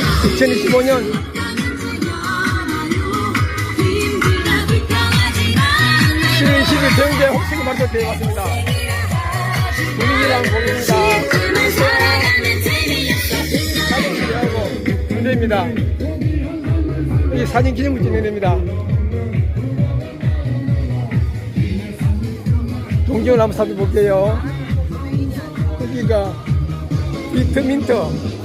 2025년 시 10일 경제 혹시나 마라톤 대회 왔습니다. 분위기랑 보겠습니다. 사진 기대하고 군대입니다. 이 사진 찍는 데입니다. 동경을 한번 살펴볼게요. 여기가 비트민터.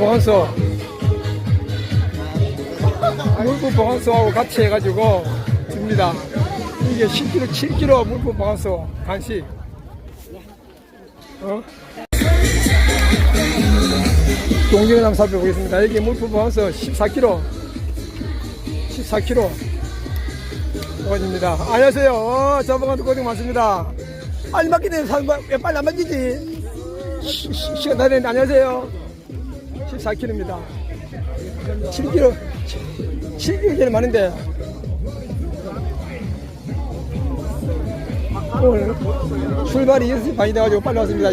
보관소. 물부 보관소하고 같이 해가지고 줍니다. 이게 10kg, 7kg 물부 보관소 간식. 어? 동경을 한번 살펴보겠습니다. 여기 물부 보관소 14kg. 14kg. 보관입니다. 안녕하세요. 어, 저번에도 고생 많습니다. 아니, 맞기 전에 사- 왜 빨리 안 맞기지? 시간 다 됐는데, 안녕하세요. 14kg입니다. 7kg, 7kg 전에 많은데. 오늘 출발이 6시 반이 돼가지고 빨리 왔습니다.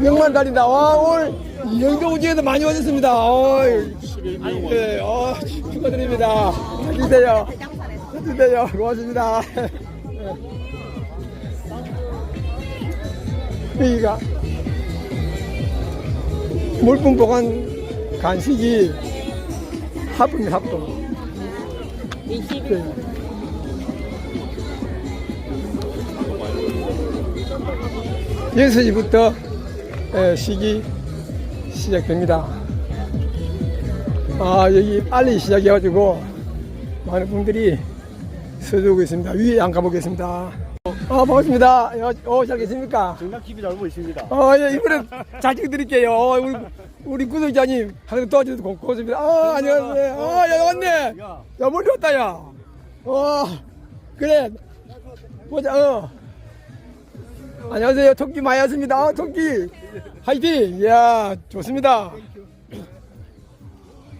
명만 달린다. 와, 오늘 영도 우주에도 많이 오셨습니다. 어이, 네, 어, 축하드립니다. 해주세요. 해주세요. 고맙습니다. 여기가 물품 보관 간식이 합품입니다, 합품. 네. 여섯 시부터 시기 시작됩니다. 아, 여기 빨리 시작해가지고 많은 분들이 서두르고 있습니다. 위에 안 가보겠습니다. 아, 반갑습니다. 어, 잘 계십니까? 정답 TV 잘 보고 있습니다. 어, 예, 이번에 잘 찍어드릴게요. 어, 우리, 우리 구독자님, 항상 도와주셔서 고- 고맙습니다. 아, 안녕하세요. 아, 야, 왔네. 야, 멀리 왔다, 야. 어, 그래. 보자, 어. 안녕하세요. 토끼 많이 왔습니다. 아, 토끼. 화이팅! 이야, 좋습니다.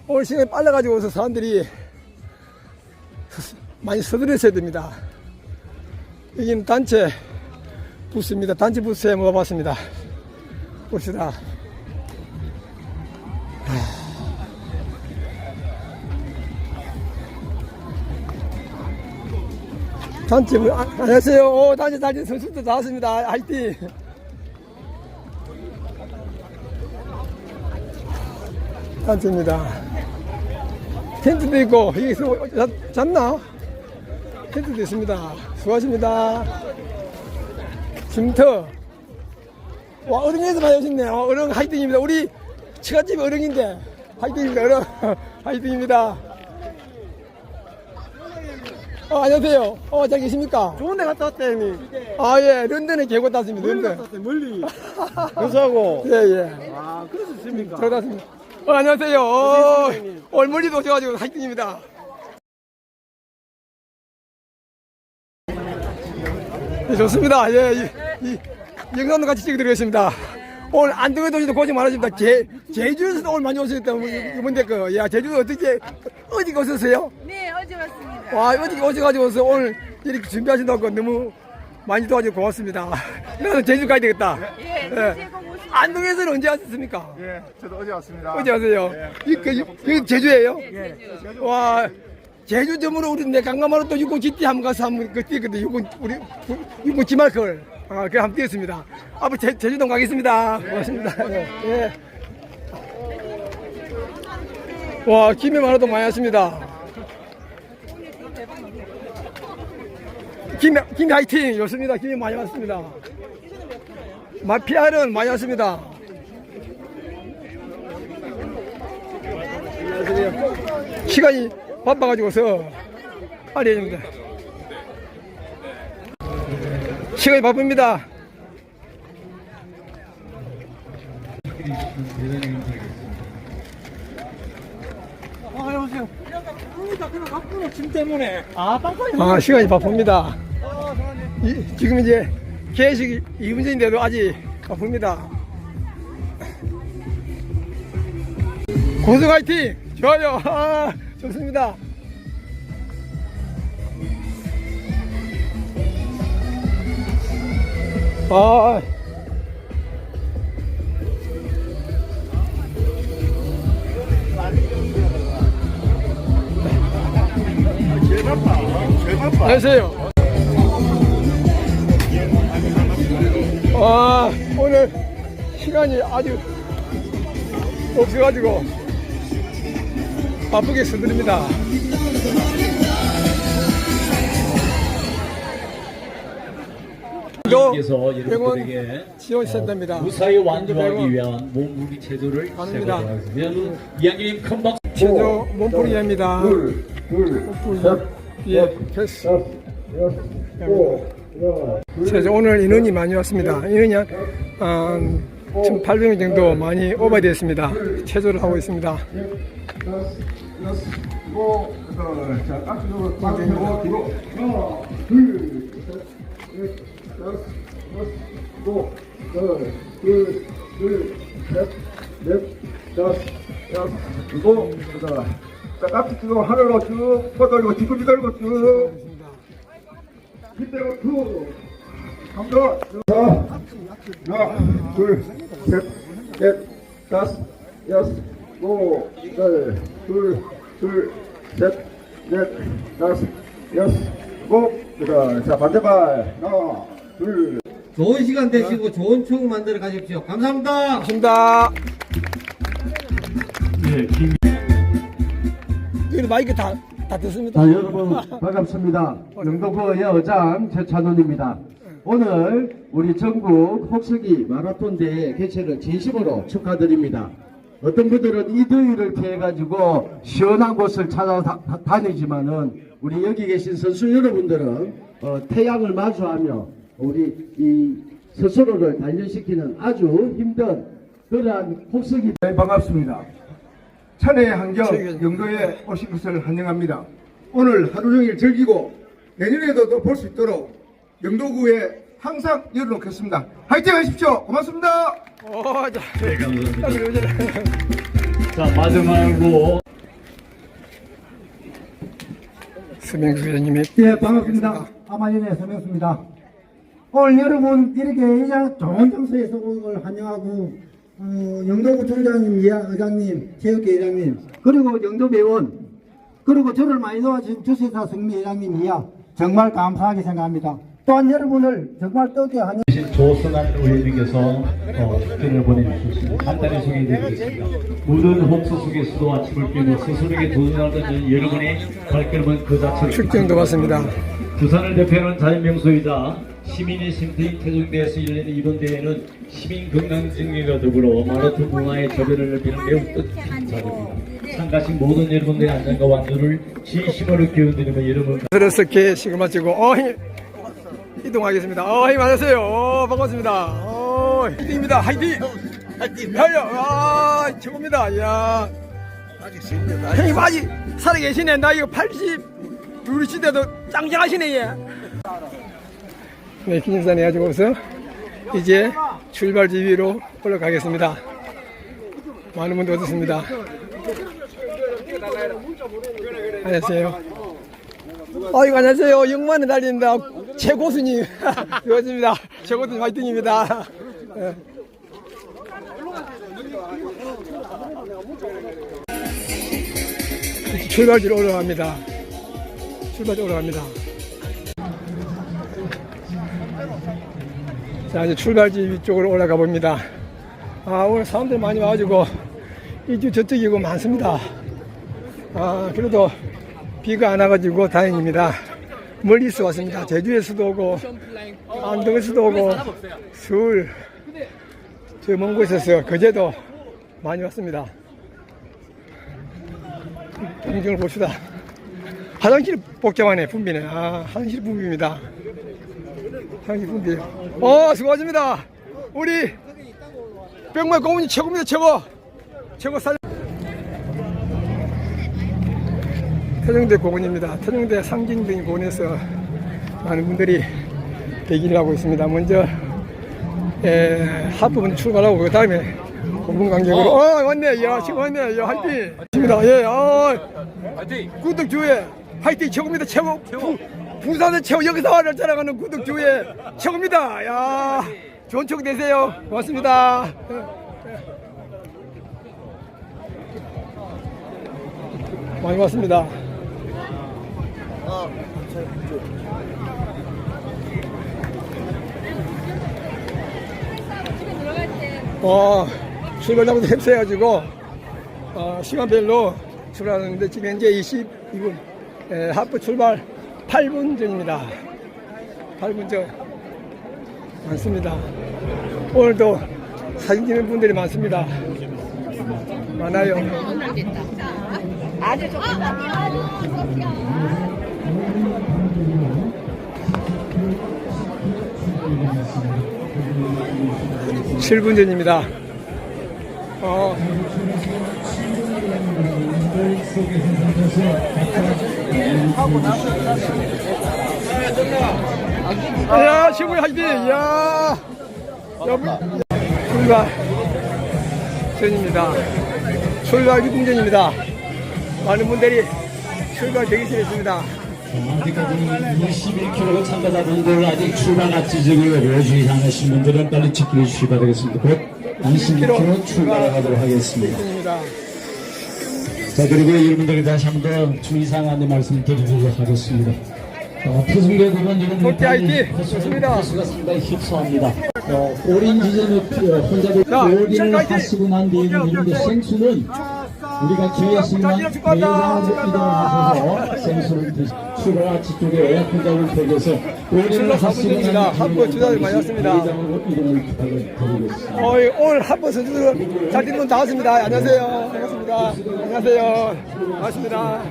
오늘 시간이 빨라가지고 서 사람들이 많이 서두르셔야 됩니다. 여기는 단체 부스입니다. 단체 부스에 모아봤습니다. 봅시다. 단체, 부- 아, 안녕하세요. 오, 단체, 단체 선수도 나왔습니다. 화이팅! 단체입니다. 텐트도 있고, 잤, 잤나? 텐트도 있습니다. 수고하십니다. 김터. 와, 어른에서 많이 오셨네요. 어, 어른 화이팅입니다. 우리 처갓집 어른인데, 화이팅입니다. 어른, 화이팅입니다. 어, 안녕하세요. 어, 잘 계십니까? 좋은 데 갔다 왔다, 형님. 아, 예, 런던에 계고 땄습니다. 멀리 런던. 갔다 왔다, 멀리. 교수하고. 예, 예. 아, 그러셨습니까? 잘 땄습니다. 어, 안녕하세요. 어, 오늘 멀리도 오셔가지고 화이팅입니다. 예, 좋습니다. 예, 이, 이, 영상도 같이 찍어드리겠습니다. 오늘 안동에도 오셔서 고생 많으십니다. 제, 제주에서도 오늘 많이 오셨다. 이번에 그, 야, 제주도 어떻게, 어디가 오셨어요? 네, 어제 왔습니다. 와, 어디 오셔가지고 오늘 이렇게 준비하신다고 너무 많이 도와주고 고맙습니다. 나는 제주 가야 되겠다. 예, 예. 안동에서는 언제 왔습니까? 예, 저도 어제 왔습니다. 어디 하세요? 예. 이, 그, 이, 그 제주예요? 예. 와, 제주 점으로 우리 내 강남으로 또 육군 GT 한번 가서 한번 그 뛰거든. 육군, 우리, 육군 지말컬. 아, 그 한번 뛰었습니다. 앞으로 제, 제주도 가겠습니다. 고맙습니다. 예. 예. 와, 김해 만화도 많이 왔습니다. 김해, 김해 화이팅! 좋습니다. 김해 많이 왔습니다. 마피아는 많이 왔습니다. 시간이 바빠가지고서 빨리 해야 됩니다. 시간이 바쁩니다. 아. 아, 시간이 바쁩니다. 이- 지금 이제 개식 2분전인데도 아직 바쁩니다. 고수 화이팅! 좋아요. 아, 좋습니다. 아, 안녕하세요. 아, 오늘 시간이 아주 없어가지고 바쁘게 서드립니다. 병원 여러분들에게 지원센터입니다. 무사히 완주하기 위한 몸무게 체조를 갑니다. 시작하도록 하겠습니다. 이양님 큰 박수. 제조 몸풀기입니다. 예, 패스. 제조 오늘 인원이 많이 왔습니다. 인원이 한 음, 1,800명 정도 많이 오버되었습니다. 체조를 하고 있습니다. 자, 앞뒤 쭉 하늘로 쭉 뻗어리고 뒤꿈치 쭉 힘 빼고 쭉 한번 더. 하나, 둘, 셋, 넷, 다섯, 여섯, 일곱, 여덟, 둘, 둘, 셋, 넷, 다섯, 여섯, 일곱, 여덟. 자, 반대발. 하나, 둘, 좋은 시간 되시고 좋은 추억 만들어 가십시오. 감사합니다. 고맙습니다. 네, 마이크 다, 다 듣습니다. 자, 여러분 반갑습니다. 영도구의 여장 최찬원입니다. 오늘 우리 전국 혹서기 마라톤 대회 개최를 진심으로 축하드립니다. 어떤 분들은 이 더위를 피해 가지고 시원한 곳을 찾아다니지만은 우리 여기 계신 선수 여러분들은 어, 태양을 마주하며 우리 이 스스로를 단련시키는 아주 힘든 그러한 혹서기 네, 반갑습니다. 천혜의 환경 영도에 오신 것을 환영합니다. 오늘 하루 종일 즐기고 내년에도 또볼수 있도록 영도구에 항상 열어놓겠습니다. 화이팅 하십시오. 고맙습니다. 오, 자, 네, 감사합니다. 자, 마지막으로 서명수 회장님의 예, 반갑습니다. 아마존의 서명수입니다. 오늘 여러분 이렇게 이장 좋은 장소에서 온걸 환영하고 어, 영도구 총장님, 이하 의장님, 체육회 회장님, 그리고 영도배원, 그리고 저를 많이 도와준 주세사 성미 회장님 이하 정말 감사하게 생각합니다. 또한 여러분을 정말 뜨겁게 환영. 조선한 의원님께서 어, 답변을 보내주셨습니다. 간단히 소개해드리겠습니다. 모든 혹수 속에서도 아침을 깨고 스스로에게 도전을 던진 여러분의 발걸음은 그 자체로 축정도 받습니다. 부산을 대표하는 자연명소이자 시민의 쉼터인 태종대에서 열리는 이번 대회는 시민 건강 증진과 더불어 마라톤 문화의 저변을 넓히는 매우 뜻깊은 자리입니다. 참가하신 모든 여러분들의 안전과 완주를 진심으로 기원드리며 여러분 들어서 개식을 마치고 어이 이동하겠습니다. 어이 많으세요. 어, 반갑습니다. 어, 화이팅입니다. 화이팅. 화이팅. 아, 최고입니다. 이야. 형님 아직 살아 계시네. 나 이거 80 우리 시대도 짱짱하시네 얘. 네, 기념산 해가지고서 이제 출발지 위로 올라가겠습니다. 많은 분들 오셨습니다. 안녕하세요. 아이고 안녕하세요. 영만에 달린다. 최고수님. 반갑습니다. 최고수님 화이팅입니다. 예. 출발지로 올라갑니다. 출발지 올라갑니다. 자, 이제 출발지 위쪽으로 올라가 봅니다. 아, 오늘 사람들 많이 와가지고 이쪽 저쪽이고 많습니다. 아, 그래도 비가 안 와가지고 다행입니다. 멀리서 왔습니다. 제주에서도 오고, 안동에서도 오고, 서울, 저먼 곳에서 거제도 많이 왔습니다. 풍경을 봅시다. 화장실 복잡하네, 분비네. 아, 화장실 분비입니다. 화장실 분비. 어, 수고하십니다. 우리 병말 고문이 최고입니다, 최고. 최고 사장. 태종대 공원입니다. 태종대 상징적인 공원에서 많은 분들이 대기를 하고 있습니다. 먼저 에, 하부분 출발하고 그 다음에 5분 간격으로 어, 왔네. 야, 지금 왔네. 야, 화이팅. 맞습니다. 예, 아, 화이팅. 구독 주에 화이팅 최고입니다. 최고. 부, 부산의 최고 역사를 자랑하는 구독주의 최고입니다. 야, 좋은 추억 되세요. 고맙습니다. 많이 고맙습니다. 어, 출발하면서 흡수해가지고 어, 시간별로 출발하는데 지금 현재 22분 에, 하프 출발 8분 전입니다. 8분 전 많습니다. 오늘도 사진 찍는 분들이 많습니다. 많아요. 아주 좋겠다. 7분 전입니다. 어, 야, 시부이 화이팅! 야, 출발 전입니다. 출발 6분 전입니다. 많은 분들이 출발 대기실에 있습니다. 아직까지는 21km 참가자분들 아직 출발 앞지적을 여주 향하신 분들은 빨리 지키해 주시기 바라겠습니다. 곧 22km 출발하도록 하겠습니다. 자 그리고 여러분들께 다시 한번더 주의사항 안내 말씀드리도록 하겠습니다. 어, 화이팅! 좋습니다. 코스가 상당히 휩싸합니다. 어, 오린 지점에 어, 혼자들 화이팅! 하시고 난 뒤에는 이런데 생수는 우리가 축하합니다. 대장으로 이동하셔서 생수를 드시 출발 아치 쪽에 출발 하시고 사분입니다. 난 한번 주사를 많이 왔습니다. 대장으로 이동을 부탁드리겠습니다. 어, 오늘 한번 선수들 잘 뛰는 다 왔습니다. 안녕하세요. 반갑습니다. 안녕하세요. 반갑습니다.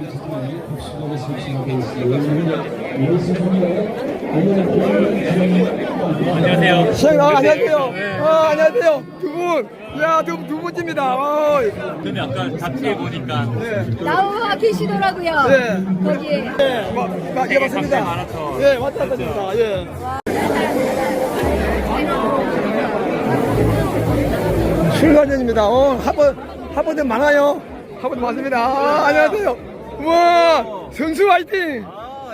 안녕하세요. 아, 안녕하세요. 어, 안녕하세요. 두 분. 야, 두, 두 번째입니다. 어, 좀 약간 잡지에 보니까 네. 나와 계시더라고요. 네. 거기에. 네, 마, 마, 예, 맞습니다. 마라톤. 예, 왔다 갔다 합니다. 예. 출발전입니다. 어, 한번, 한번더 많아요. 한번 많습니다. 아, 안녕하세요. 우와, 선수 화이팅!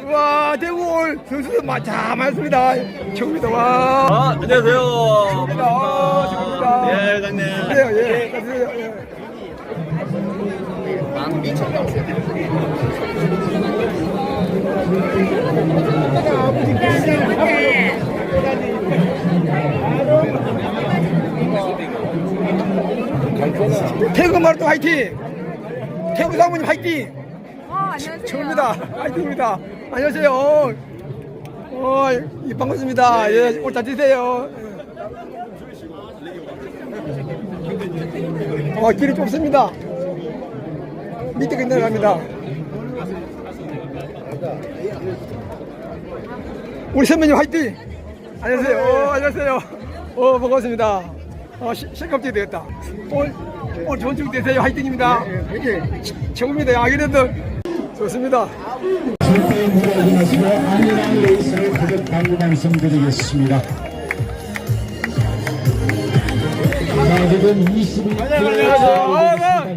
우와, 대구 올 선수들 많, 자, 많습니다. 최고입니다. 와. 아, 안녕하세요. 아, 최고입니다. 예, 회장님. 예, 예. 가세요. 예. 태국 마라톤 화이팅! 태국 사모님 화이팅! 어, 안녕하세요. 최고입니다. 화이팅입니다. 안녕하세요. 어, 어, 이 반갑습니다. 예, 오늘 잘 드세요. 어, 길이 좁습니다. 밑에 내려갑니다. 우리 선배님 화이팅! 안녕하세요. 어, 안녕하세요. 어, 반갑습니다. 어, 시, 실감지 되겠다. 오늘, 오늘 좋은 주 되세요. 화이팅입니다. 최고입니다. 야, 이래도 좋습니다. 무리하지 마시고 안전한 레이스를 가득 당부 말씀드리겠습니다. 자, 지금 21km 안녕하세요. 아, 네.